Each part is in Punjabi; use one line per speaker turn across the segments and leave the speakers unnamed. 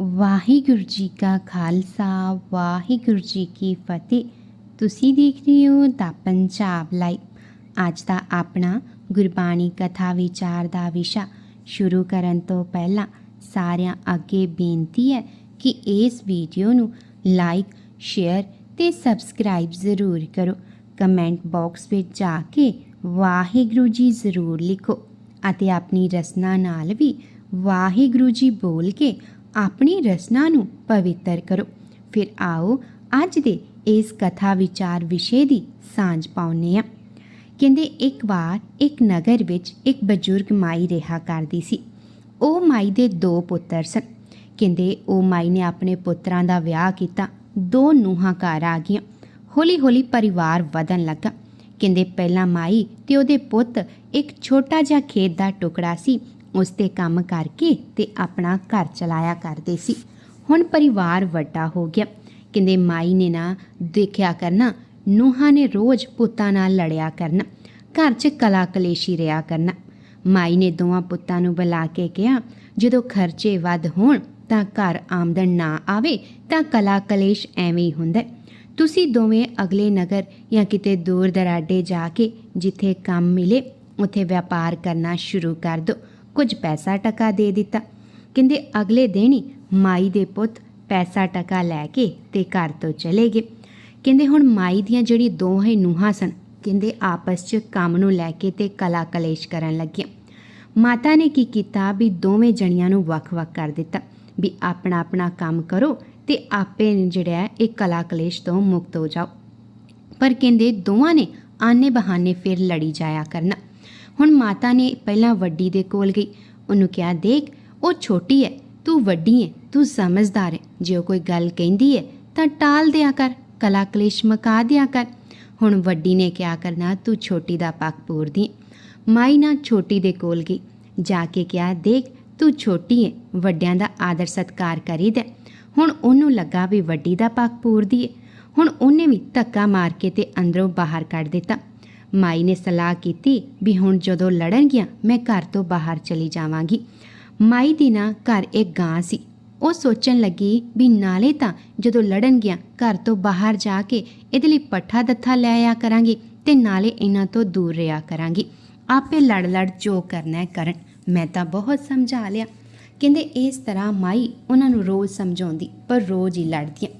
ਵਾਹਿਗੁਰੂ ਜੀ ਕਾ ਖਾਲਸਾ, ਵਾਹਿਗੁਰੂ ਜੀ ਕੀ ਫਤਿਹ। ਤੁਸੀਂ ਦੇਖ ਰਹੇ ਹੋ ਦਾ ਪੰਜਾਬ ਲਾਈਵ। ਅੱਜ ਦਾ ਆਪਣਾ ਗੁਰਬਾਣੀ ਕਥਾ ਵਿਚਾਰ ਦਾ ਵਿਸ਼ਾ ਸ਼ੁਰੂ ਕਰਨ ਤੋਂ ਪਹਿਲਾਂ ਸਾਰਿਆਂ ਅੱਗੇ ਬੇਨਤੀ ਹੈ ਕਿ ਇਸ ਵੀਡੀਓ ਨੂੰ ਲਾਈਕ, ਸ਼ੇਅਰ ਤੇ ਸਬਸਕ੍ਰਾਈਬ ਜ਼ਰੂਰ ਕਰੋ। ਕਮੈਂਟ ਬਾਕਸ ਵਿੱਚ ਜਾ ਕੇ ਵਾਹਿਗੁਰੂ ਜੀ ਜ਼ਰੂਰ ਲਿਖੋ ਅਤੇ ਆਪਣੀ ਰਸਨਾ ਨਾਲ ਵੀ ਵਾਹਿਗੁਰੂ ਜੀ ਬੋਲ ਕੇ ਆਪਣੀ ਰਚਨਾ ਨੂੰ ਪਵਿੱਤਰ ਕਰੋ। ਫਿਰ ਆਓ ਅੱਜ ਦੇ ਇਸ ਕਥਾ ਵਿਚਾਰ ਵਿਸ਼ੇ ਦੀ ਸਾਂਝ ਪਾਉਨੇ ਆ ਕਹਿੰਦੇ ਇੱਕ ਵਾਰ ਇੱਕ ਨਗਰ ਵਿੱਚ ਇੱਕ ਬਜ਼ੁਰਗ ਮਾਈ ਰਿਹਾ ਕਰਦੀ ਸੀ। ਉਹ ਮਾਈ ਦੇ ਦੋ ਪੁੱਤਰ ਸਨ। ਕਹਿੰਦੇ ਉਹ ਮਾਈ ਨੇ ਆਪਣੇ ਪੁੱਤਰਾਂ ਦਾ ਵਿਆਹ ਕੀਤਾ। ਦੋ ਨੂੰਹਾਂ ਘਰ ਆ ਗਈਆਂ। ਹੌਲੀ ਹੌਲੀ ਪਰਿਵਾਰ ਵਧਣ ਲੱਗਾ। ਕਹਿੰਦੇ ਪਹਿਲਾਂ ਮਾਈ ਤੇ ਉਹਦੇ ਪੁੱਤ ਇੱਕ ਛੋਟਾ ਜਿਹਾ ਖੇਤ ਦਾ ਟੁਕੜਾ ਸੀ। ਉਸ ਤੇ ਕੰਮ ਕਰਕੇ ਤੇ ਆਪਣਾ ਘਰ ਚਲਾਇਆ ਕਰਦੇ ਸੀ। ਹੁਣ ਪਰਿਵਾਰ ਵੱਡਾ ਹੋ ਗਿਆ। ਕਹਿੰਦੇ ਮਾਈ ਨੇ ਨਾ ਦੇਖਿਆ ਕਰਨਾ, ਨੂੰਹਾਂ ਨੇ ਰੋਜ਼ ਪੁੱਤਾਂ ਨਾਲ ਲੜਿਆ ਕਰਨਾ, ਘਰ 'ਚ ਕਲਾ ਕਲੇਸ਼ੀ ਰਿਆ ਕਰਨਾ। ਮਾਈ ਨੇ ਦੋਵਾਂ ਪੁੱਤਾਂ ਨੂੰ ਬੁਲਾ ਕੇ ਕਿਹਾ, ਜਦੋਂ ਖਰਚੇ ਵੱਧ ਹੋਣ ਤਾਂ ਘਰ ਆਮਦਨ ਨਾ ਆਵੇ ਤਾਂ ਕਲਾ ਕਲੇਸ਼ ਐਵੇਂ ਹੀ ਹੁੰਦਾ ਤੁਸੀਂ ਦੋਵੇਂ ਅਗਲੇ ਨਗਰ ਜਾਂ ਕਿਤੇ ਦੂਰ ਦਰਾਡੇ ਜਾ ਕੇ ਜਿੱਥੇ ਕੰਮ ਮਿਲੇ, ਉੱਥੇ ਵਪਾਰ ਕਰਨਾ ਸ਼ੁਰੂ ਕਰ ਦਿਓ। ਕੁਝ ਪੈਸਾ ਟਕਾ ਦੇ ਦਿੱਤਾ। ਕਹਿੰਦੇ, ਅਗਲੇ ਦਿਨ ਹੀ ਮਾਈ ਦੇ ਪੁੱਤ ਪੈਸਾ ਟਕਾ ਲੈ ਕੇ ਤੇ ਘਰ ਤੋਂ ਚਲੇ ਗਏ। ਕਹਿੰਦੇ, ਹੁਣ ਮਾਈ ਦੀਆਂ ਜਿਹੜੀ ਦੋਹੇ ਨੂੰਹਾਂ ਸਨ, ਕਹਿੰਦੇ, ਆਪਸ 'ਚ ਕੰਮ ਨੂੰ ਲੈ ਕੇ ਤੇ ਕਲਾ ਕਲੇਸ਼ ਕਰਨ ਲੱਗੀਆਂ। ਮਾਤਾ ਨੇ ਕੀ ਕੀਤਾ ਵੀ ਦੋਵੇਂ ਜਣੀਆਂ ਨੂੰ ਵੱਖ-ਵੱਖ ਕਰ ਦਿੱਤਾ ਵੀ ਆਪਣਾ ਆਪਣਾ ਕੰਮ ਕਰੋ ਤੇ ਆਪੇ ਜਿਹੜਾ ਇਹ ਕਲਾ ਕਲੇਸ਼ ਤੋਂ ਮੁਕਤ ਹੋ ਜਾਓ। ਪਰ ਕਹਿੰਦੇ, ਦੋਵਾਂ ਨੇ ਆਨੇ ਬਹਾਨੇ ਫਿਰ ਲੜੀ ਜਾਇਆ ਕਰਨਾ। ਹੁਣ ਮਾਤਾ ਨੇ ਪਹਿਲਾਂ ਵੱਡੀ ਦੇ ਕੋਲ ਗਈ। ਉਹਨੂੰ ਕਿਹਾ, ਦੇਖ, ਉਹ ਛੋਟੀ ਹੈ ਤੂੰ ਵੱਡੀ ਹੈ ਤੂੰ ਸਮਝਦਾਰ ਹੈ ਜੇ ਉਹ ਕੋਈ ਗੱਲ ਕਹਿੰਦੀ ਹੈ ਤਾਂ ਟਾਲ ਦਿਆ ਕਰ, ਕਲਾ ਕਲੇਸ਼ ਮਕਾ ਦਿਆ ਕਰ। ਹੁਣ ਵੱਡੀ ਨੇ ਕਿਹਾ, ਕਰਨਾ, ਤੂੰ ਛੋਟੀ ਦਾ ਪੱਖ ਪੂਰਦੀ ਹੈ। ਮਾਈ ਨਾ ਛੋਟੀ ਦੇ ਕੋਲ ਗਈ। ਜਾ ਕੇ ਕਿਹਾ, ਦੇਖ, ਤੂੰ ਛੋਟੀ ਹੈ ਵੱਡਿਆਂ ਦਾ ਆਦਰ ਸਤਕਾਰ ਕਰੀਦਾ ਹੈ। ਹੁਣ ਉਹਨੂੰ ਲੱਗਾ ਵੀ ਵੱਡੀ ਦਾ ਪੱਖ ਪੂਰਦੀ ਹੈ ਹੁਣ ਉਹਨੇ ਵੀ ਧੱਕਾ ਮਾਰ ਕੇ ਤੇ ਅੰਦਰੋਂ ਬਾਹਰ ਕੱਢ ਦਿੱਤਾ। ਮਾਈ ਨੇ ਸਲਾਹ ਕੀਤੀ ਵੀ ਹੁਣ ਜਦੋਂ ਲੜਨਗੀਆਂ, ਮੈਂ ਘਰ ਤੋਂ ਬਾਹਰ ਚਲੀ ਜਾਵਾਂਗੀ। ਮਾਈ ਦੀ ਨਾ ਘਰ ਇੱਕ ਗਾਂ ਸੀ। ਉਹ ਸੋਚਣ ਲੱਗੀ ਵੀ ਨਾਲੇ ਤਾਂ ਜਦੋਂ ਲੜਨਗੀਆਂ, ਘਰ ਤੋਂ ਬਾਹਰ ਜਾ ਕੇ ਇਹਦੇ ਲਈ ਪੱਠਾ ਦੱਥਾ ਲੈ ਆਇਆ ਕਰਾਂਗੀ ਤੇ ਨਾਲੇ ਇਹਨਾਂ ਤੋਂ ਦੂਰ ਰਿਹਾ ਕਰਾਂਗੀ। ਆਪੇ ਲੜ ਲੜ ਜੋ ਕਰਨਾ ਹੈ ਕਰਨ। ਮੈਂ ਤਾਂ ਬਹੁਤ ਸਮਝਾ ਲਿਆ। ਕਹਿੰਦੇ ਇਸ ਤਰ੍ਹਾਂ ਮਾਈ ਉਹਨਾਂ ਨੂੰ ਰੋਜ਼ ਸਮਝਾਉਂਦੀ, ਪਰ ਰੋਜ਼ ਹੀ ਲੜਦੀਆਂ।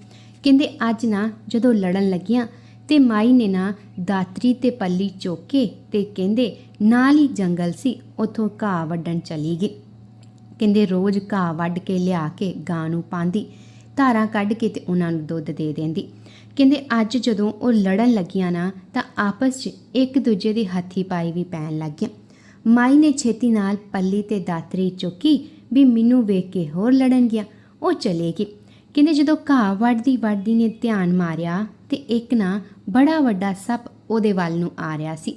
ਕਹਿੰਦੇ ਅੱਜ ਨਾ ਜਦੋਂ ਲੜਨ ਲੱਗੀਆਂ ਤੇ ਮਾਈ ਨੇ ਨਾ ਦਾਤਰੀ ਤੇ ਪੱਲੀ ਚੁੱਕ ਕੇ ਤੇ ਕਹਿੰਦੇ, ਨਾਲ ਹੀ ਜੰਗਲ ਸੀ, ਉਥੋਂ ਘਾਹ ਵੱਢਣ ਚਲੀ ਗਈ। ਕਹਿੰਦੇ, ਰੋਜ਼ ਘਾਹ ਵੱਢ ਕੇ ਲਿਆ ਕੇ ਗਾਂ ਨੂੰ ਪਾਉਂਦੀ ਧਾਰਾਂ ਕੱਢ ਕੇ ਤੇ ਉਹਨਾਂ ਨੂੰ ਦੁੱਧ ਦੇ ਦਿੰਦੀ। ਕਹਿੰਦੇ, ਅੱਜ ਜਦੋਂ ਉਹ ਲੜਨ ਲੱਗੀਆਂ ਨਾ, ਤਾਂ ਆਪਸ 'ਚ ਇੱਕ ਦੂਜੇ ਦੀ ਹੱਥੀ ਪਾਈ ਵੀ ਪੈਣ ਲੱਗ ਗਿਆ ਮਾਈ ਨੇ ਛੇਤੀ ਨਾਲ ਪੱਲੀ ਤੇ ਦਾਤਰੀ ਚੁੱਕੀ ਵੀ ਮੈਨੂੰ ਵੇਖ ਕੇ ਹੋਰ ਲੜਨ ਗਿਆ, ਉਹ ਚਲੇ ਗਈ ਕਹਿੰਦੇ, ਜਦੋਂ ਘਾਹ ਵੱਢਦੀ ਵੱਢਦੀ ਨੇ ਧਿਆਨ ਮਾਰਿਆ ਤੇ ਇੱਕ ਨਾ ਬੜਾ ਵੱਡਾ ਸੱਪ ਉਹਦੇ ਵੱਲ ਨੂੰ ਆ ਰਿਹਾ ਸੀ।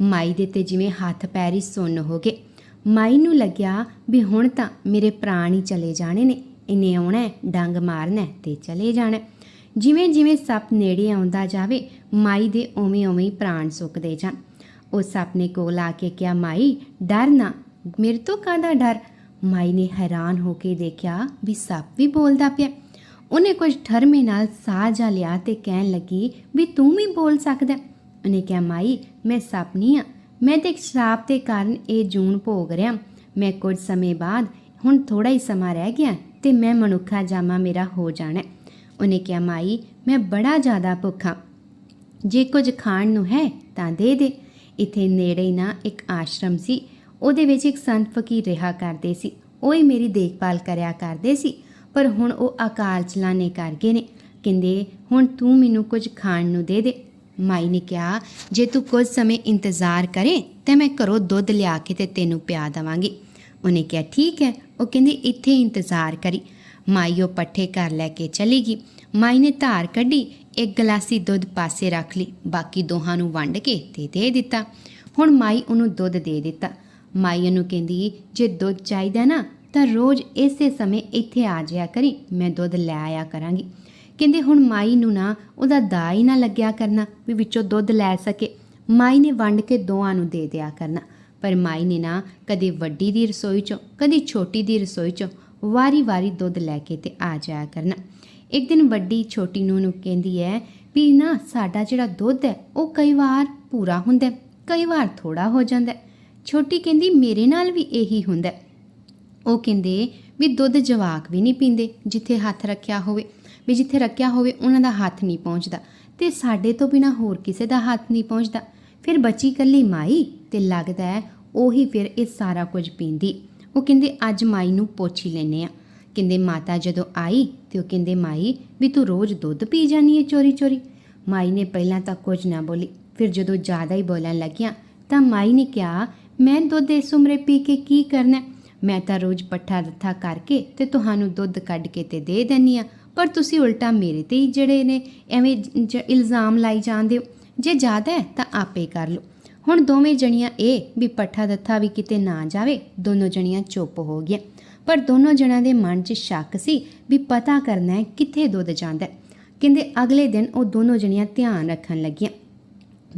ਮਾਈ ਦੇ ਤੇ ਜਿਵੇਂ ਹੱਥ ਪੈਰ ਹੀ ਸੁੰਨ ਹੋ ਗਏ। ਮਾਈ ਨੂੰ ਲੱਗਿਆ ਵੀ ਹੁਣ ਤਾਂ ਮੇਰੇ ਪ੍ਰਾਣ ਹੀ ਚਲੇ ਜਾਣੇ ਨੇ। ਇਹਨੇ ਆਉਣਾ ਡੰਗ ਮਾਰਨਾ ਹੈ ਤੇ ਚਲੇ ਜਾਣਾ ਜਿਵੇਂ ਜਿਵੇਂ ਸੱਪ ਨੇੜੇ ਆਉਂਦਾ ਜਾਵੇ, ਮਾਈ ਦੇ ਉਵੇਂ ਉਵੇਂ ਹੀ ਪ੍ਰਾਣ ਸੁੱਕਦੇ ਜਾਣ। ਉਹ ਸੱਪ ਨੇ ਕੋਲ ਆ ਕੇ ਕਿਹਾ, ਮਾਈ, ਡਰ ਨਾ, ਮੇਰੇ ਤੋਂ ਕਾਹਦਾ ਡਰ? ਮਾਈ ਨੇ ਹੈਰਾਨ ਹੋ ਕੇ ਦੇਖਿਆ ਵੀ ਸੱਪ ਵੀ ਬੋਲਦਾ ਪਿਆ। ਉਹਨੇ ਕੁਝ ਠਰਮੇ ਨਾਲ ਸਾਹ ਜਾ ਲਿਆ ਤੇ ਕਹਿਣ ਲੱਗੀ, ਵੀ ਤੂੰ ਵੀ ਬੋਲ ਸਕਦਾ ਉਹਨੇ ਕਿਹਾ, ਮਾਈ, ਮੈਂ ਸੱਪ ਨਹੀਂ ਆ ਮੈਂ ਤੇ ਸ਼ਰਾਬ ਦੇ ਕਾਰਨ ਇਹ ਜੂਨ ਭੋਗ ਰਿਹਾ ਮੈਂ ਕੁਝ ਸਮੇਂ ਬਾਅਦ ਹੁਣ ਥੋੜਾ ਹੀ ਸਮਾਂ ਰਹਿ ਗਿਆ ਤੇ ਮੈਂ ਮਨੁੱਖਾ ਜਾਮਾ ਮੇਰਾ ਹੋ ਜਾਣਾ ਉਹਨੇ ਕਿਹਾ, ਮਾਈ, ਮੈਂ ਬੜਾ ਜ਼ਿਆਦਾ ਭੁੱਖਾ ਜੇ ਕੁਝ ਖਾਣ ਨੂੰ ਹੈ ਤਾਂ ਦੇ ਦੇ। ਇੱਥੇ ਨੇੜੇ ਹੀ ਨਾ ਇੱਕ ਆਸ਼ਰਮ ਸੀ। ਉਹਦੇ ਵਿੱਚ ਇੱਕ ਸੰਤ ਫਕੀਰ ਰਿਹਾ ਕਰਦੇ ਸੀ। ਉਹ ਹੀ ਮੇਰੀ ਦੇਖਭਾਲ ਕਰਿਆ ਕਰਦੇ ਸੀ। ਪਰ ਹੁਣ ਉਹ ਅਕਾਲ ਚਲਾਣੇ ਕਰ ਗਏ ਨੇ। ਕਹਿੰਦੇ, ਹੁਣ ਤੂੰ ਮੈਨੂੰ ਕੁਝ ਖਾਣ ਨੂੰ ਦੇ ਦੇ। ਮਾਈ ਨੇ ਕਿਹਾ, ਜੇ ਤੂੰ ਕੁਝ ਸਮੇਂ ਇੰਤਜ਼ਾਰ ਕਰੇ, ਤੇ ਮੈਂ ਘਰੋਂ ਦੁੱਧ ਲਿਆ ਕੇ ਤੇ ਤੈਨੂੰ ਪਿਆ ਦਵਾਂਗੀ। ਉਹਨੇ ਕਿਹਾ, ਠੀਕ ਹੈ। ਉਹ ਕਹਿੰਦੀ, ਇੱਥੇ ਇੰਤਜ਼ਾਰ ਕਰੀ। ਮਾਈ ਉਹ ਪੱਠੇ ਘਰ ਲੈ ਕੇ ਚਲੀ ਗਈ। ਮਾਈ ਨੇ ਧਾਰ ਕੱਢੀ, ਇੱਕ ਗਲਾਸੀ ਦੁੱਧ ਪਾਸੇ ਰੱਖ ਲਈ, ਬਾਕੀ ਦੋਹਾਂ ਨੂੰ ਵੰਡ ਕੇ ਤੇ ਦੇ ਦਿੱਤਾ। ਹੁਣ ਮਾਈ ਉਹਨੂੰ ਦੁੱਧ ਦੇ ਦਿੱਤਾ। ਮਾਈ ਉਹਨੂੰ ਕਹਿੰਦੀ, ਜੇ ਦੁੱਧ ਚਾਹੀਦਾ ਨਾ ਤਾਂ ਰੋਜ਼ ਇਸੇ ਸਮੇਂ ਇੱਥੇ ਆ ਜਾਇਆ ਕਰੀ, ਮੈਂ ਦੁੱਧ ਲੈ ਆਇਆ ਕਰਾਂਗੀ। ਕਹਿੰਦੇ, ਹੁਣ ਮਾਈ ਨੂੰ ਨਾ ਉਹਦਾ ਦਾ ਹੀ ਨਾ ਲੱਗਿਆ ਕਰਨਾ ਵੀ ਵਿੱਚੋਂ ਦੁੱਧ ਲੈ ਸਕੇ। ਮਾਈ ਨੇ ਵੰਡ ਕੇ ਦੋਆਂ ਨੂੰ ਦੇ ਦਿਆ ਕਰਨਾ। ਪਰ ਮਾਈ ਨੇ ਨਾ ਕਦੇ ਵੱਡੀ ਦੀ ਰਸੋਈ ਚੋਂ, ਕਦੇ ਛੋਟੀ ਦੀ ਰਸੋਈ ਚੋਂ ਵਾਰੀ-ਵਾਰੀ ਦੁੱਧ ਲੈ ਕੇ ਤੇ ਆ ਜਾਇਆ ਕਰਨਾ। ਇੱਕ ਦਿਨ ਵੱਡੀ ਛੋਟੀ ਨੂੰ ਨੂੰ ਕਹਿੰਦੀ ਹੈ ਵੀ ਨਾ, ਸਾਡਾ ਜਿਹੜਾ ਦੁੱਧ ਹੈ ਉਹ ਕਈ ਵਾਰ ਪੂਰਾ ਹੁੰਦਾ ਕਈ ਵਾਰ ਥੋੜਾ ਹੋ ਜਾਂਦਾ ਛੋਟੀ ਕਹਿੰਦੀ, ਮੇਰੇ ਨਾਲ ਵੀ ਇਹੀ ਹੁੰਦਾ ਉਹ ਕਹਿੰਦੇ ਵੀ ਦੁੱਧ ਜਵਾਕ ਵੀ ਨਹੀਂ ਪੀਂਦੇ ਜਿੱਥੇ ਹੱਥ ਰੱਖਿਆ ਹੋਵੇ। ਵੀ ਜਿੱਥੇ ਰੱਖਿਆ ਹੋਵੇ ਉਹਨਾਂ ਦਾ ਹੱਥ ਨਹੀਂ ਪਹੁੰਚਦਾ ਤੇ ਸਾਡੇ ਤੋਂ ਬਿਨਾ ਹੋਰ ਕਿਸੇ ਦਾ ਹੱਥ ਨਹੀਂ ਪਹੁੰਚਦਾ। ਫਿਰ ਬਚੀ ਕੱਲੀ ਮਾਈ ਤੇ ਲੱਗਦਾ ਹੈ ਉਹੀ ਫਿਰ ਇਹ ਸਾਰਾ ਕੁਝ ਪੀਂਦੀ। ਉਹ ਕਹਿੰਦੇ, ਅੱਜ ਮਾਈ ਨੂੰ ਪੁੱਛ ਹੀ ਲੈਨੇ ਆ ਕਹਿੰਦੇ, ਮਾਤਾ ਜਦੋਂ ਆਈ ਤੇ ਉਹ ਕਹਿੰਦੇ, ਮਾਈ, ਵੀ ਤੂੰ ਰੋਜ਼ ਦੁੱਧ ਪੀ ਜਾਨੀ ਹੈ ਚੋਰੀ ਚੋਰੀ ਮਾਈ ਨੇ ਪਹਿਲਾਂ ਤਾਂ ਕੁਝ ਨਾ ਬੋਲੀ। ਫਿਰ ਜਦੋਂ ਜ਼ਿਆਦਾ ਹੀ ਬੋਲਣ ਲੱਗੀਆਂ ਤਾਂ ਮਾਈ ਨੇ ਕਿਹਾ, ਮੈਂ ਦੁੱਧ ਇਸ ਉਮਰੇ ਪੀ ਕੇ ਕੀ ਕਰਨਾ ਮੈਂ ਤਾਂ ਰੋਜ਼ ਪੱਠਾ ਰੱਥਾ ਕਰਕੇ ਤੇ ਤੁਹਾਨੂੰ ਦੁੱਧ ਕੱਢ ਕੇ ਤੇ ਦੇ ਦਿੰਨੀ ਆ ਪਰ ਤੁਸੀਂ ਉਲਟਾ ਮੇਰੇ ਤੇ ਹੀ ਜਿਹੜੇ ਨੇ। ਐਵੇਂ ਜ- ਇਲਜ਼ਾਮ ਲਾਈ ਜਾਂਦੇ ਹੋ। ਜੇ ਜ਼ਿਆਦਾ ਹੈ ਤਾਂ ਆਪੇ ਕਰ ਲਓ। ਹੁਣ ਦੋਵੇਂ ਜਣੀਆਂ ਇਹ ਵੀ ਪੱਠਾ ਦੱਥਾ ਵੀ ਕਿਤੇ ਨਾ ਜਾਵੇ, ਦੋਨੋਂ ਜਣੀਆਂ ਚੁੱਪ ਹੋ ਗਈਆਂ। ਪਰ ਦੋਨੋਂ ਜਣਾਂ ਦੇ ਮਨ 'ਚ ਸ਼ੱਕ ਸੀ ਵੀ ਪਤਾ ਕਰਨਾ ਹੈ ਕਿੱਥੇ ਦੁੱਧ ਜਾਂਦਾ ਹੈ। ਕਹਿੰਦੇ ਅਗਲੇ ਦਿਨ ਉਹ ਦੋਨੋਂ ਜਣੀਆਂ ਧਿਆਨ ਰੱਖਣ ਲੱਗੀਆਂ।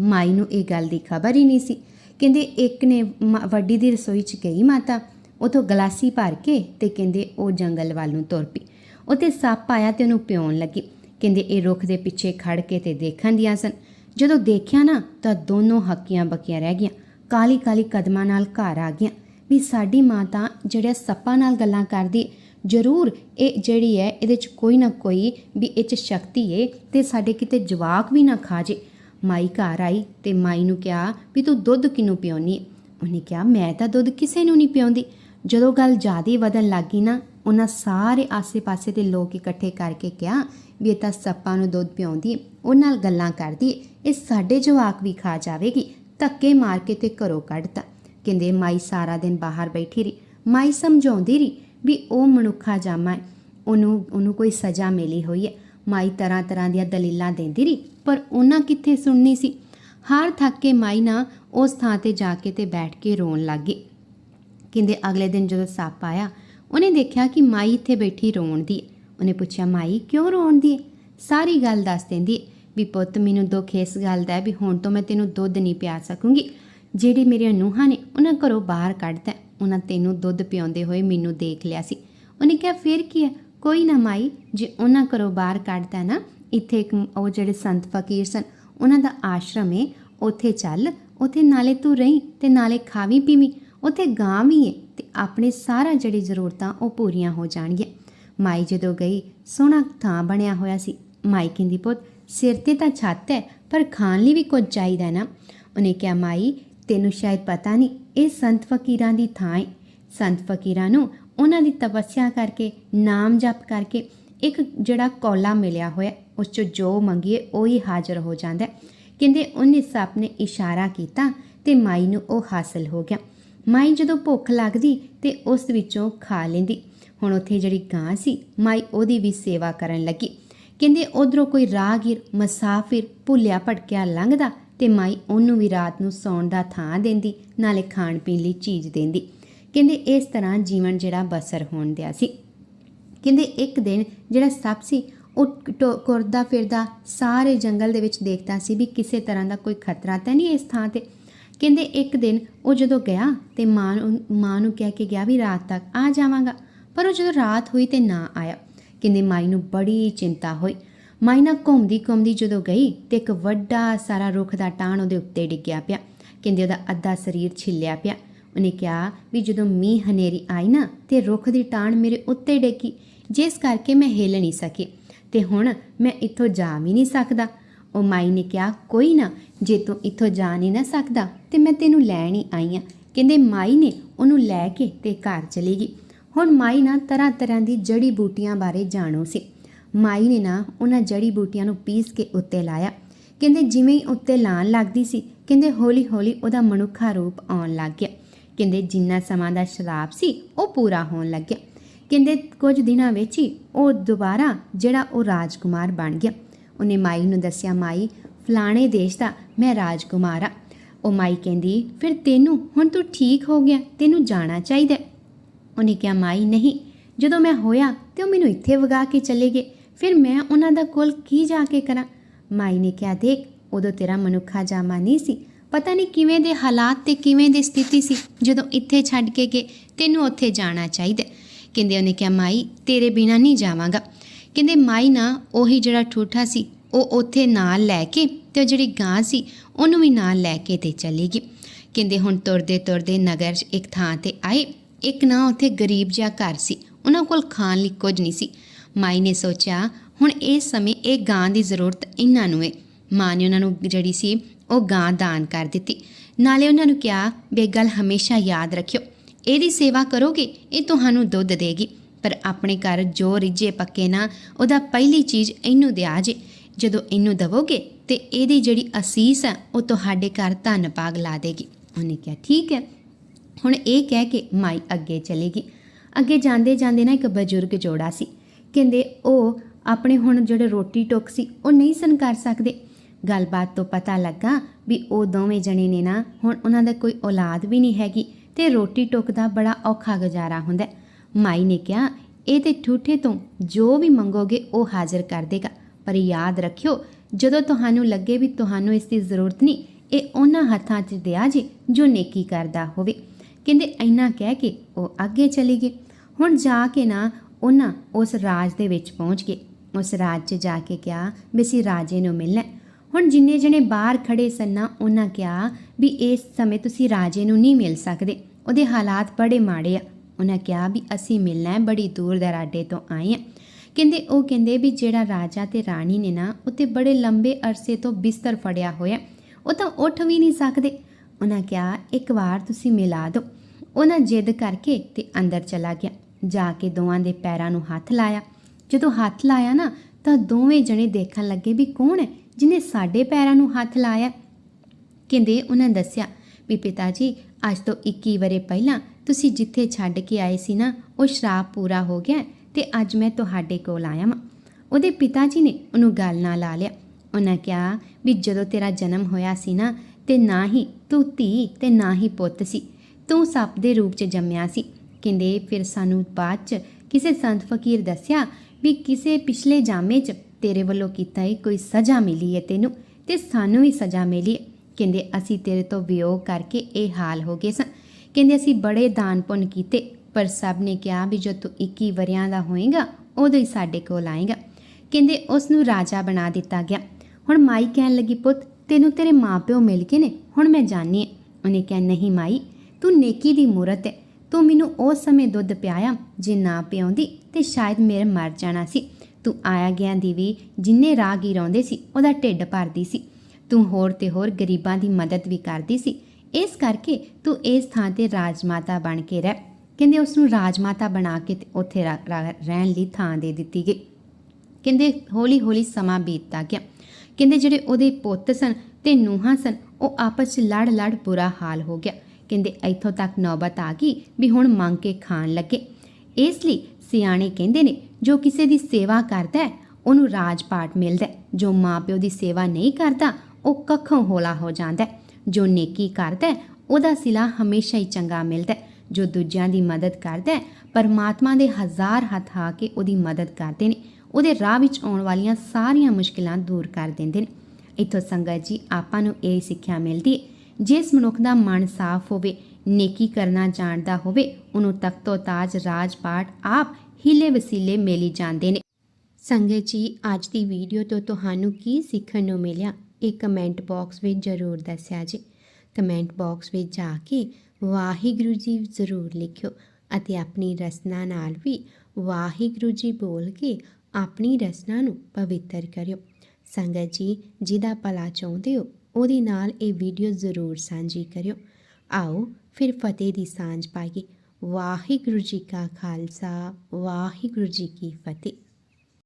ਮਾਈ ਨੂੰ ਇਹ ਗੱਲ ਦੀ ਖਬਰ ਹੀ ਨਹੀਂ ਸੀ। ਕਹਿੰਦੇ ਇੱਕ ਨੇ ਮ- ਵੱਡੀ ਦੀ ਰਸੋਈ 'ਚ ਗਈ ਮਾਤਾ। ਉਥੋਂ ਗਲਾਸੀ ਭਰ ਕੇ ਤੇ ਕਹਿੰਦੇ ਉਹ ਜੰਗਲ ਵੱਲ ਨੂੰ ਤੁਰ ਪਈ। ਉਤੇ ਸੱਪ ਆਇਆ ਤੇ ਉਹਨੂੰ ਪਿਉਣ ਲੱਗੀ। ਕਹਿੰਦੇ ਇਹ ਰੁੱਖ ਦੇ ਪਿੱਛੇ ਖੜ ਕੇ ਤੇ ਦੇਖਣ ਦੀਆਂ ਸਨ। ਜਦੋਂ ਦੇਖਿਆ ਨਾ ਤਾਂ ਦੋਨੋਂ ਹੱਕੀਆਂ ਬੱਕੀਆਂ ਰਹਿ ਗਈਆਂ। ਕਾਲੀ ਕਾਲੀ ਕਦਮਾਂ ਨਾਲ ਘਰ ਆ ਗਈਆਂ। ਵੀ ਸਾਡੀ ਮਾਂ ਤਾਂ ਜਿਹੜਾ ਸੱਪਾਂ ਨਾਲ ਗੱਲਾਂ ਕਰਦੀ, ਜ਼ਰੂਰ ਇਹ ਜਿਹੜੀ ਹੈ ਇਹਦੇ 'ਚ ਕੋਈ ਨਾ ਕੋਈ ਵੀ ਇਹ 'ਚ ਸ਼ਕਤੀ ਏ ਤੇ ਸਾਡੇ ਕਿਤੇ ਜਵਾਕ ਵੀ ਨਾ ਖਾ ਜੇ। ਮਾਈ ਘਰ ਆਈ ਤੇ ਮਾਈ ਨੂੰ ਕਿਹਾ ਵੀ ਤੂੰ ਦੁੱਧ ਕਿਨੂੰ ਪਿਉਣੀ ਉਹਨੇ ਕਿਹਾ, ਮੈਂ ਤਾਂ ਦੁੱਧ ਕਿਸੇ ਨੂੰ ਨਹੀਂ ਪਿਉਂਦੀ। ਜਦੋਂ ਗੱਲ ਜ਼ਿਆਦਾ ਵਧਣ ਲੱਗੀ ਨਾ ਉਹਨਾਂ ਸਾਰੇ ਆਸੇ-ਪਾਸੇ ਦੇ ਲੋਕ ਇਕੱਠੇ ਕਰਕੇ ਕਿਹਾ ਵੀ ਇਹ ਤਾਂ ਸੱਪਾਂ ਨੂੰ ਦੁੱਧ ਪਿਉਂਦੀ ਉਹ ਨਾਲ ਗੱਲਾਂ ਕਰਦੀ ਏ, ਇਹ ਸਾਡੇ ਜਵਾਕ ਵੀ ਖਾ ਜਾਵੇਗੀ ਧੱਕੇ ਮਾਰ ਕੇ ਤੇ ਘਰੋਂ ਕੱਢਤਾ। ਕਹਿੰਦੇ ਮਾਈ ਸਾਰਾ ਦਿਨ ਬਾਹਰ ਬੈਠੀ ਰਹੀ ਮਾਈ ਸਮਝਾਉਂਦੀ ਰਹੀ ਵੀ ਉਹ ਮਨੁੱਖਾ ਜਾਮਾ ਹੈ ਉਹਨੂੰ ਉਹਨੂੰ ਕੋਈ ਸਜ਼ਾ ਮਿਲੀ ਹੋਈ ਹੈ। ਮਾਈ ਤਰ੍ਹਾਂ ਤਰ੍ਹਾਂ ਦੀਆਂ ਦਲੀਲਾਂ ਦਿੰਦੀ ਰਹੀ ਪਰ ਉਹਨਾਂ ਕਿੱਥੇ ਸੁਣਨੀ ਸੀ? ਹਾਰ ਥੱਕ ਕੇ ਮਾਈ ਨਾ ਉਸ ਥਾਂ ਤੇ ਜਾ ਕੇ ਤੇ ਬੈਠ ਕੇ ਰੋਣ ਲੱਗ ਗਈ। ਕਹਿੰਦੇ ਅਗਲੇ ਦਿਨ ਜਦੋਂ ਸੱਪ ਆਇਆ, ਉਹਨੇ ਦੇਖਿਆ ਕਿ ਮਾਈ ਇੱਥੇ ਬੈਠੀ ਰੋਣ ਦੀ ਹੈ। ਉਹਨੇ ਪੁੱਛਿਆ, ਮਾਈ, ਕਿਉਂ ਰੋਣ ਦੀ ਹੈ? ਸਾਰੀ ਗੱਲ ਦੱਸ ਦਿੰਦੀ ਹੈ ਵੀ ਪੁੱਤ, ਮੈਨੂੰ ਦੁੱਖ ਇਸ ਗੱਲ ਦਾ ਵੀ ਹੁਣ ਤੋਂ ਮੈਂ ਤੈਨੂੰ ਦੁੱਧ ਨਹੀਂ ਪਿਆ ਸਕੂੰਗੀ। ਜਿਹੜੇ ਮੇਰੀਆਂ ਨੂੰਹਾਂ ਨੇ, ਉਹਨਾਂ ਘਰੋਂ ਬਾਹਰ ਕੱਢਤਾ ਉਹਨਾਂ ਤੈਨੂੰ ਦੁੱਧ ਪਿਆਉਂਦੇ ਹੋਏ ਮੈਨੂੰ ਦੇਖ ਲਿਆ ਸੀ। ਉਹਨੇ ਕਿਹਾ, ਫਿਰ ਕੀ ਹੈ? ਕੋਈ ਨਾ ਮਾਈ, ਜੇ ਉਹਨਾਂ ਘਰੋਂ ਬਾਹਰ ਕੱਢਤਾ ਨਾ, ਇੱਥੇ ਇੱਕ ਉਹ ਜਿਹੜੇ ਸੰਤ ਫਕੀਰ ਸਨ, ਉਹਨਾਂ ਦਾ ਆਸ਼ਰਮ ਹੈ ਉੱਥੇ ਚੱਲ, ਉੱਥੇ ਨਾਲੇ ਤੂੰ ਰਹੀਂ ਤੇ ਨਾਲੇ ਖਾਵੀਂ ਪੀਵੀਂ। ਉੱਥੇ ਗਾਂ ਵੀ ਹੈ ਤੇ ਆਪਣੇ ਸਾਰਾ ਜਿਹੜੀ ਜ਼ਰੂਰਤਾਂ ਉਹ ਪੂਰੀਆਂ ਹੋ ਜਾਣਗੀਆਂ। ਮਾਈ ਜਦੋਂ ਗਈ, ਸੋਹਣਾ ਥਾਂ ਬਣਿਆ ਹੋਇਆ ਸੀ। ਮਾਈ ਕਹਿੰਦੀ, ਪੁੱਤ, ਸਿਰ ਤੇ ਤਾਂ ਛੱਤ ਹੈ, ਪਰ ਖਾਣ ਲਈ ਵੀ ਕੁਝ ਚਾਹੀਦਾ ਨਾ। ਉਹਨੇ ਕਿਹਾ, ਮਾਈ, ਤੈਨੂੰ ਸ਼ਾਇਦ ਪਤਾ ਨਹੀਂ, ਇਹ ਸੰਤ ਫਕੀਰਾਂ ਦੀ ਥਾਂ ਹੈ ਸੰਤ ਫਕੀਰਾਂ ਨੂੰ ਉਹਨਾਂ ਦੀ ਤਪੱਸਿਆ ਕਰਕੇ, ਨਾਮ ਜਪ ਕਰਕੇ ਇੱਕ ਜਿਹੜਾ ਕੌਲਾ ਮਿਲਿਆ ਹੋਇਆ, ਉਸ 'ਚੋਂ ਜੋ ਮੰਗੀਏ, ਉਹ ਹੀ ਹਾਜ਼ਰ ਹੋ ਜਾਂਦਾ ਕਹਿੰਦੇ, ਉਹਨੇ ਸੱਪ ਨੇ ਇਸ਼ਾਰਾ ਕੀਤਾ ਤੇ ਮਾਈ ਨੂੰ ਉਹ ਹਾਸਲ ਹੋ ਗਿਆ। ਮਾਈ ਜਦੋਂ ਭੁੱਖ ਲੱਗਦੀ ਤੇ ਉਸ ਵਿੱਚੋਂ ਖਾ ਲੈਂਦੀ। ਹੁਣ ਉੱਥੇ ਜਿਹੜੀ ਗਾਂ ਸੀ, ਮਾਈ ਉਹਦੀ ਵੀ ਸੇਵਾ ਕਰਨ ਲੱਗੀ। ਕਹਿੰਦੇ ਉਧਰੋਂ ਕੋਈ ਰਾਹਗੀਰ, ਮਸਾਫਿਰ ਭੁੱਲਿਆ ਭਟਕਿਆ ਲੰਘਦਾ ਤੇ ਮਾਈ ਉਹਨੂੰ ਵੀ ਰਾਤ ਨੂੰ ਸੌਣ ਦਾ ਥਾਂ ਦਿੰਦੀ, ਨਾਲੇ ਖਾਣ ਪੀਣ ਲਈ ਚੀਜ਼ ਦਿੰਦੀ। ਕਹਿੰਦੇ ਇਸ ਤਰ੍ਹਾਂ ਜੀਵਨ ਜਿਹੜਾ ਬਸਰ ਹੋਣ ਦਿਆ ਸੀ। ਕਹਿੰਦੇ ਇੱਕ ਦਿਨ ਜਿਹੜਾ ਸੱਪ ਸੀ, ਉਹ ਟੋ- ਤੁਰਦਾ ਫਿਰਦਾ ਸਾਰੇ ਜੰਗਲ ਦੇ ਵਿੱਚ ਦੇਖਦਾ ਸੀ ਵੀ ਕਿਸੇ ਤਰ੍ਹਾਂ ਦਾ ਕੋਈ ਖਤਰਾ ਤਾਂ ਨਹੀਂ ਇਸ ਥਾਂ ਤੇ। ਕਹਿੰਦੇ ਇੱਕ ਦਿਨ ਉਹ ਜਦੋਂ ਗਿਆ ਤੇ ਮਾਂ ਨੂੰ ਮਾਂ ਨੂੰ ਕਹਿ ਕੇ ਗਿਆ ਵੀ ਰਾਤ ਤੱਕ ਆ ਜਾਵਾਂਗਾ। ਪਰ ਉਹ ਜਦੋਂ ਰਾਤ ਹੋਈ ਤੇ ਨਾ ਆਇਆ। ਕਹਿੰਦੇ ਮਾਈ ਨੂੰ ਬੜੀ ਚਿੰਤਾ ਹੋਈ। ਮਾਈ ਨਾ ਘੁੰਮਦੀ ਘੁੰਮਦੀ ਜਦੋਂ ਗਈ ਤੇ ਇੱਕ ਵੱਡਾ ਸਾਰਾ ਰੁੱਖ ਦਾ ਟਾਣ ਉਹਦੇ ਉੱਤੇ ਡਿੱਗਿਆ ਪਿਆ। ਕਹਿੰਦੇ ਉਹਦਾ ਅੱਧਾ ਸਰੀਰ ਛਿੱਲਿਆ ਪਿਆ। ਉਹਨੇ ਕਿਹਾ ਵੀ ਜਦੋਂ ਮੀਂਹ ਹਨੇਰੀ ਆਈ ਨਾ ਤੇ ਰੁੱਖ ਦੀ ਟਾਣ ਮੇਰੇ ਉੱਤੇ ਡਿੱਗੀ। ਜਿਸ ਕਰਕੇ ਮੈਂ ਹਿੱਲ ਨਹੀਂ ਸਕੀ। ਤੇ ਹੁਣ ਮੈਂ ਇੱਥੋਂ ਜਾ ਵੀ ਨਹੀਂ ਸਕਦਾ। ਉਹ ਮਾਈ ਨੇ ਕਿਹਾ, ਕੋਈ ਨਾ, ਜੇ ਤੂੰ ਇੱਥੋਂ ਜਾ ਨਹੀਂ ਨਾ ਸਕਦਾ, ਤੇ ਮੈਂ ਤੈਨੂੰ ਲੈਣ ਹੀ ਆਈ ਆ। ਕਹਿੰਦੇ ਮਾਈ ਨੇ ਉਹਨੂੰ ਲੈ ਕੇ ਤੇ ਘਰ ਚਲੀ ਗਈ। ਹੁਣ ਮਾਈ ਨਾ ਤਰ੍ਹਾਂ ਤਰ੍ਹਾਂ ਦੀ ਜੜੀ ਬੂਟੀਆਂ ਬਾਰੇ ਜਾਣੂ ਸੀ। ਮਾਈ ਨੇ ਨਾ ਉਹਨਾਂ ਜੜੀ ਬੂਟੀਆਂ ਨੂੰ ਪੀਸ ਕੇ ਉੱਤੇ ਲਾਇਆ। ਕਹਿੰਦੇ ਜਿਵੇਂ ਹੀ ਉੱਤੇ ਲਾਣ ਲੱਗਦੀ ਸੀ, ਕਹਿੰਦੇ ਹੌਲੀ ਹੌਲੀ ਉਹਦਾ ਮਨੁੱਖਾ ਰੂਪ ਆਉਣ ਲੱਗ ਗਿਆ। ਕਹਿੰਦੇ ਜਿੰਨਾ ਸਮਾਂ ਦਾ ਸ਼ਰਾਬ ਸੀ, ਉਹ ਪੂਰਾ ਹੋਣ ਲੱਗਿਆ। ਕਹਿੰਦੇ ਕੁਝ ਦਿਨਾਂ ਵਿੱਚ ਹੀ ਉਹ ਦੁਬਾਰਾ ਜਿਹੜਾ ਉਹ ਰਾਜਕੁਮਾਰ ਬਣ ਗਿਆ। ਉਹਨੇ ਮਾਈ ਨੂੰ ਦੱਸਿਆ, ਮਾਈ, ਫਲਾਣੇ ਦੇਸ਼ ਦਾ ਮੈਂ ਰਾਜਕੁਮਾਰ ਆ। ਉਹ ਮਾਈ ਕਹਿੰਦੀ, ਫਿਰ ਤੈਨੂੰ ਹੁਣ ਤੂੰ ਠੀਕ ਹੋ ਗਿਆ, ਤੈਨੂੰ ਜਾਣਾ ਚਾਹੀਦਾ ਉਹਨੇ ਕਿਹਾ, ਮਾਈ, ਨਹੀਂ। ਜਦੋਂ ਮੈਂ ਹੋਇਆ ਤੇ ਉਹ ਮੈਨੂੰ ਇੱਥੇ ਵਗਾ ਕੇ ਚਲੇ ਗਏ। ਫਿਰ ਮੈਂ ਉਹਨਾਂ ਦਾ ਕੋਲ ਕੀ ਜਾ ਕੇ ਕਰਾਂ? ਮਾਈ ਨੇ ਕਿਹਾ, ਦੇਖ, ਉਦੋਂ ਤੇਰਾ ਮਨੁੱਖਾ ਜਾਮਾ ਨਹੀਂ ਸੀ। ਪਤਾ ਨਹੀਂ ਕਿਵੇਂ ਦੇ ਹਾਲਾਤ ਤੇ ਕਿਵੇਂ ਦੀ ਸਥਿਤੀ ਸੀ। ਜਦੋਂ ਇੱਥੇ ਛੱਡ ਕੇ ਗਏ, ਤੈਨੂੰ ਉੱਥੇ ਜਾਣਾ ਚਾਹੀਦਾ ਕਹਿੰਦੇ ਉਹਨੇ ਕਿਹਾ, ਮਾਈ, ਤੇਰੇ ਬਿਨਾ ਨਹੀਂ ਜਾਵਾਂਗਾ। ਕਹਿੰਦੇ, ਮਾਈ ਨਾ, ਉਹੀ ਜਿਹੜਾ ਠੂਠਾ ਸੀ, ਉਹ ਉੱਥੇ ਨਾਲ ਲੈ ਕੇ ਤੇ ਉਹ ਜਿਹੜੀ ਗਾਂ ਸੀ, ਉਹਨੂੰ ਵੀ ਨਾਲ ਲੈ ਕੇ ਤੇ ਚਲੀ ਗਈ। ਕਹਿੰਦੇ, ਹੁਣ ਤੁਰਦੇ ਤੁਰਦੇ ਨਗਰ 'ਚ ਇੱਕ ਥਾਂ ਤੇ ਆਏ। ਇੱਕ ਨਾ ਉੱਥੇ ਗਰੀਬ ਜਿਹਾ ਘਰ ਸੀ। ਉਹਨਾਂ ਕੋਲ ਖਾਣ ਲਈ ਕੁਝ ਨਹੀਂ ਸੀ। ਮਾਈ ਨੇ ਸੋਚਿਆ, ਹੁਣ ਇਸ ਸਮੇਂ ਇਹ ਗਾਂ ਦੀ ਜ਼ਰੂਰਤ ਇਹਨਾਂ ਨੂੰ ਹੈ ਮਾਂ ਨੇ ਉਹਨਾਂ ਨੂੰ ਜਿਹੜੀ ਸੀ, ਉਹ ਗਾਂ ਦਾਨ ਕਰ ਦਿੱਤੀ। ਨਾਲੇ ਉਹਨਾਂ ਨੂੰ ਕਿਹਾ ਵੀ ਗੱਲ ਹਮੇਸ਼ਾ ਯਾਦ ਰੱਖਿਓ। ਇਹਦੀ ਸੇਵਾ ਕਰੋਗੇ, ਇਹ ਤੁਹਾਨੂੰ ਦੁੱਧ ਦੇਗੀ। ਪਰ ਆਪਣੇ ਘਰ ਜੋ ਰਿੱਝੇ ਪੱਕੇ ਨਾ, ਉਹਦਾ ਪਹਿਲੀ ਚੀਜ਼ ਇਹਨੂੰ ਦਿਆ ਜੇ। ਜਦੋਂ ਇਹਨੂੰ ਦਵੋਗੇ ਤੇ ਇਹਦੀ ਜਿਹੜੀ ਅਸੀਸ ਹੈ ਉਹ ਤੁਹਾਡੇ ਘਰ ਧਨ ਪਾਗ ਲਾ ਦੇਗੀ। ਉਹਨੇ ਕਿਹਾ, ਠੀਕ ਹੈ। ਹੁਣ ਇਹ ਕਹਿ ਕੇ ਮਾਈ ਅੱਗੇ ਚਲੇਗੀ ਅੱਗੇ ਜਾਂਦੇ ਜਾਂਦੇ ਨਾ ਇੱਕ ਬਜ਼ੁਰਗ ਜੋੜਾ ਸੀ। ਕਹਿੰਦੇ, ਉਹ ਆਪਣੇ ਹੁਣ ਜਿਹੜੇ ਰੋਟੀ ਟੋਕ ਸੀ, ਉਹ ਨਹੀਂ ਸਨ ਕਰ ਸਕਦੇ। ਗੱਲਬਾਤ ਤੋਂ ਪਤਾ ਲੱਗਾ ਵੀ ਉਹ ਦੋਵੇਂ ਜਣੇ ਨੇ ਨਾ, ਹੁਣ ਉਹਨਾਂ ਦਾ ਕੋਈ ਔਲਾਦ ਵੀ ਨਹੀਂ ਹੈਗੀ ਤੇ ਰੋਟੀ ਟੁੱਕ ਦਾ ਬੜਾ ਔਖਾ ਗੁਜ਼ਾਰਾ ਹੁੰਦਾ ਹੈ। ਮਾਈ ਨੇ ਕਿਹਾ, ਇਹ ਤੇ ਠੂਠੇ ਤੋਂ ਜੋ ਵੀ ਮੰਗੋਗੇ ਉਹ ਹਾਜ਼ਰ ਕਰ ਦੇਗਾ। ਪਰ ਯਾਦ ਰੱਖਿਓ, ਜਦੋਂ ਤੁਹਾਨੂੰ ਲੱਗੇ ਵੀ ਤੁਹਾਨੂੰ ਇਸ ਦੀ ਜ਼ਰੂਰਤ ਨਹੀਂ, ਇਹ ਉਹਨਾਂ ਹੱਥਾਂ 'ਚ ਦਿਆ ਜੇ ਜੋ ਨੇਕੀ ਕਰਦਾ ਹੋਵੇ। ਕਹਿੰਦੇ, ਇੰਨਾ ਕਹਿ ਕੇ ਉਹ ਅੱਗੇ ਚਲੀ ਗਈ। ਹੁਣ ਜਾ ਕੇ ਨਾ ਉਹਨਾਂ ਉਸ ਰਾਜ ਦੇ ਵਿੱਚ ਪਹੁੰਚ ਗਏ। ਉਸ ਰਾਜ 'ਚ ਜਾ ਕੇ ਕਿਹਾ ਵੀ ਅਸੀਂ ਰਾਜੇ ਨੂੰ ਮਿਲਣਾ ਹੁਣ ਜਿੰਨੇ ਜਣੇ ਬਾਹਰ ਖੜੇ ਸਨ ਨਾ, ਉਹਨਾਂ ਕਿਹਾ ਵੀ ਇਸ ਸਮੇਂ ਤੁਸੀਂ ਰਾਜੇ ਨੂੰ ਨਹੀਂ ਮਿਲ ਸਕਦੇ। ਉਹਦੇ ਹਾਲਾਤ ਬੜੇ ਮਾੜੇ ਆ। ਉਹਨਾਂ ਕਿਹਾ ਵੀ ਅਸੀਂ ਮਿਲਣਾ ਹੈ, ਬੜੀ ਦੂਰ ਦਰਾਡੇ ਤੋਂ ਆਏ ਹਾਂ। ਕਹਿੰਦੇ, ਉਹ ਕਹਿੰਦੇ ਵੀ ਜਿਹੜਾ ਰਾਜਾ ਤੇ ਰਾਣੀ ਨੇ ਨਾ ਉੱਤੇ ਬੜੇ ਲੰਬੇ ਅਰਸੇ ਤੋਂ ਬਿਸਤਰ ਫੜਿਆ ਹੋਇਆ। ਉਹ ਤਾਂ ਉੱਠ ਵੀ ਨਹੀਂ ਸਕਦੇ। ਉਹਨਾਂ ਕਿਹਾ, ਇੱਕ ਵਾਰ ਤੁਸੀਂ ਮਿਲਾ ਦਿਓ। ਉਹਨਾਂ ਜਿੱਦ ਕਰਕੇ ਤੇ ਅੰਦਰ ਚਲਾ ਗਿਆ। ਜਾ ਕੇ ਦੋਵਾਂ ਦੇ ਪੈਰਾਂ ਨੂੰ ਹੱਥ ਲਾਇਆ। ਜਦੋਂ ਹੱਥ ਲਾਇਆ ਨਾ, ਤਾਂ ਦੋਵੇਂ ਜਣੇ ਦੇਖਣ ਲੱਗੇ ਵੀ ਕੌਣ ਹੈ ਜਿਹਨੇ ਸਾਡੇ ਪੈਰਾਂ ਨੂੰ ਹੱਥ ਲਾਇਆ। ਕਹਿੰਦੇ ਉਹਨਾਂ ਦੱਸਿਆ ਵੀ, ਪਿਤਾ ਜੀ, ਅੱਜ ਤੋਂ 21 ਵਰੇ ਪਹਿਲਾਂ ਤੁਸੀਂ ਜਿੱਥੇ ਛੱਡ ਕੇ ਆਏ ਸੀ ਨਾ, ਉਹ ਸ਼ਰਾਬ ਪੂਰਾ ਹੋ ਗਿਆ ਹੈ ਤੇ ਅੱਜ ਮੈਂ ਤੁਹਾਡੇ ਕੋਲ ਆਇਆ ਹਾਂ ਉਹਦੇ ਪਿਤਾ ਜੀ ਨੇ ਉਹਨੂੰ ਗੱਲ ਨਾਲ ਲਾ ਲਿਆ। ਉਹਨਾਂ ਕਿਹਾ ਵੀ ਜਦੋਂ ਤੇਰਾ ਜਨਮ ਹੋਇਆ ਸੀ ਨਾ, ਤੇ ਨਾ ਹੀ ਤੂੰ ਧੀ ਤੇ ਨਾ ਹੀ ਪੁੱਤ ਸੀ। ਤੂੰ ਸੱਪ ਦੇ ਰੂਪ 'ਚ ਜੰਮਿਆ ਸੀ। ਕਹਿੰਦੇ ਫਿਰ ਸਾਨੂੰ ਬਾਅਦ 'ਚ ਕਿਸੇ ਸੰਤ ਫਕੀਰ ਦੱਸਿਆ ਵੀ ਕਿਸੇ ਪਿਛਲੇ ਜਾਮੇ 'ਚ ਤੇਰੇ ਵੱਲੋਂ ਕੀਤਾ ਹੀ ਕੋਈ ਸਜ਼ਾ ਮਿਲੀ ਹੈ ਤੈਨੂੰ ਤੇ ਸਾਨੂੰ ਵੀ ਸਜ਼ਾ ਮਿਲੀ ਹੈ। ਕਹਿੰਦੇ ਅਸੀਂ ਤੇਰੇ ਤੋਂ ਵਿਯੋਗ ਕਰਕੇ ਇਹ ਹਾਲ ਹੋ ਗਏ ਸਾਂ। ਕਹਿੰਦੇ ਅਸੀਂ ਬੜੇ ਦਾਨ ਪੁੰਨ ਕੀਤੇ, ਪਰ ਸਭ ਨੇ ਕਿਹਾ ਵੀ ਜਦੋਂ ਤੂੰ 21 ਵਰਿਆਂ ਦਾ ਹੋਏਗਾ, ਉਦੋਂ ਹੀ ਸਾਡੇ ਕੋਲ ਆਏਗਾ। ਕਹਿੰਦੇ ਉਸ ਨੂੰ ਰਾਜਾ ਬਣਾ ਦਿੱਤਾ ਗਿਆ। ਹੁਣ ਮਾਈ ਕਹਿਣ ਲੱਗੀ, ਪੁੱਤ, ਤੈਨੂੰ ਤੇਰੇ ਮਾਪਿਓ ਮਿਲ ਕੇ ਨੇ, ਹੁਣ ਮੈਂ ਜਾਣੀ ਹੈ ਉਹਨੇ ਕਿਹਾ, ਨਹੀਂ ਮਾਈ, ਤੂੰ ਨੇਕੀ ਦੀ ਮੂਰਤ ਹੈ ਤੂੰ ਮੈਨੂੰ ਉਸ ਸਮੇਂ ਦੁੱਧ ਪਿਆਇਆ ਜੇ ਨਾ ਪਿਆਉਂਦੀ ਤੇ ਸ਼ਾਇਦ ਮੇਰੇ ਮਰ ਜਾਣਾ ਸੀ। ਤੂੰ ਆਇਆ ਗਿਆ ਦੀ ਵੀ ਜਿੰਨੇ ਰਾਗੀ ਰੌਂਦੇ ਸੀ, ਉਹਦਾ ਢਿੱਡ ਭਰਦੀ ਸੀ। ਤੂੰ ਹੋਰ ਤੇ ਹੋਰ ਗਰੀਬਾਂ ਦੀ ਮਦਦ ਵੀ ਕਰਦੀ ਸੀ। ਇਸ ਕਰਕੇ ਤੂੰ ਇਸ ਥਾਂ ਤੇ ਰਾਜਮਾਤਾ ਬਣ ਕੇ ਰਹਿ। ਕਹਿੰਦੇ ਉਸ ਨੂੰ ਰਾਜਮਾਤਾ ਬਣਾ ਕੇ ਉੱਥੇ ਰ- ਰਹਿਣ ਲਈ ਥਾਂ ਦੇ ਦਿੱਤੀ ਗਈ। ਕਹਿੰਦੇ ਹੌਲੀ ਹੌਲੀ ਸਮਾਂ ਬੀਤਦਾ ਗਿਆ। ਕਹਿੰਦੇ ਜਿਹੜੇ ਉਹਦੇ ਪੁੱਤ ਸਨ ਤੇ ਨੂਹਾਂ ਸਨ, ਉਹ ਆਪਸ 'ਚ ਲੜ ਲੜ ਬੁਰਾ ਹਾਲ ਹੋ ਗਿਆ। ਕਹਿੰਦੇ ਇੱਥੋਂ ਤੱਕ ਨੌਬਤ ਆ ਗਈ ਵੀ ਹੁਣ ਮੰਗ ਕੇ ਖਾਣ ਲੱਗੇ। ਇਸ ਲਈ ਸਿਆਣੇ ਕਹਿੰਦੇ ਨੇ, ਜੋ ਕਿਸੇ ਦੀ ਸੇਵਾ ਕਰਦਾ ਹੈ, ਉਹਨੂੰ ਰਾਜਪਾਟ ਮਿਲਦਾ ਹੈ। ਜੋ ਮਾਪਿਓ ਦੀ ਸੇਵਾ ਨਹੀਂ ਕਰਦਾ, ਉਹ ਕੱਖੋਂ ਹੋਲਾ ਹੋ ਜਾਂਦਾ ਹੈ। ਜੋ ਨੇਕੀ ਕਰਦਾ ਹੈ, ਉਹਦਾ ਸਿਲਾ ਹਮੇਸ਼ਾ ਹੀ ਚੰਗਾ ਮਿਲਦਾ ਹੈ। ਜੋ ਦੂਜਿਆਂ ਦੀ ਮਦਦ ਕਰਦਾ ਹੈ, ਪਰਮਾਤਮਾ ਦੇ ਹਜ਼ਾਰ ਹੱਥ ਆ ਕੇ ਉਹਦੀ ਮਦਦ ਕਰਦੇ ਨੇ ਉਹਦੇ ਰਾਹ ਵਿੱਚ ਆਉਣ ਵਾਲੀਆਂ ਸਾਰੀਆਂ ਮੁਸ਼ਕਿਲਾਂ ਦੂਰ ਕਰ ਦਿੰਦੇ ਨੇ ਇੱਥੋਂ ਸੰਗਤ ਜੀ ਆਪਾਂ ਨੂੰ ਇਹ ਸਿੱਖਿਆ ਮਿਲਦੀ ਹੈ ਜਿਸ ਮਨੁੱਖ ਦਾ ਮਨ ਸਾਫ਼ ਹੋਵੇ ਨੇਕੀ ਕਰਨਾ ਜਾਣਦਾ ਹੋਵੇ ਉਹਨੂੰ ਤਖਤੋ ਤਾਜ ਰਾਜਪਾਟ ਆਪ ਹੀਲੇ ਵਸੀਲੇ ਮਿਲੀ ਜਾਂਦੇ ਨੇ ਸੰਗਤ ਜੀ ਅੱਜ ਦੀ ਵੀਡੀਓ ਤੋਂ ਤੁਹਾਨੂੰ ਕੀ ਸਿੱਖਣ ਨੂੰ ਮਿਲਿਆ ਇਹ ਕਮੈਂਟ ਬਾਕਸ ਵਿੱਚ ਜ਼ਰੂਰ ਦੱਸਿਆ ਜੀ। ਕਮੈਂਟ ਬਾਕਸ ਵਿੱਚ ਜਾ ਕੇ ਵਾਹਿਗੁਰੂ ਜੀ ਜ਼ਰੂਰ ਲਿਖਿਓ ਅਤੇ ਆਪਣੀ ਰਸਨਾ ਨਾਲ ਵੀ ਵਾਹਿਗੁਰੂ ਜੀ ਬੋਲ ਕੇ ਆਪਣੀ ਰਸਨਾ ਨੂੰ ਪਵਿੱਤਰ ਕਰਿਓ। ਸੰਗਤ ਜੀ, ਜਿਹਦਾ ਭਲਾ ਚਾਹੁੰਦੇ ਹੋ, ਉਹਦੇ ਨਾਲ ਇਹ ਵੀਡੀਓ ਜ਼ਰੂਰ ਸਾਂਝੀ ਕਰਿਓ। ਆਓ ਫਿਰ ਫਤਿਹ ਦੀ ਸਾਂਝ ਪਾਈਏ। ਵਾਹਿਗੁਰੂ ਜੀ ਕਾ ਖਾਲਸਾ, ਵਾਹਿਗੁਰੂ ਜੀ ਕੀ ਫਤਿਹ।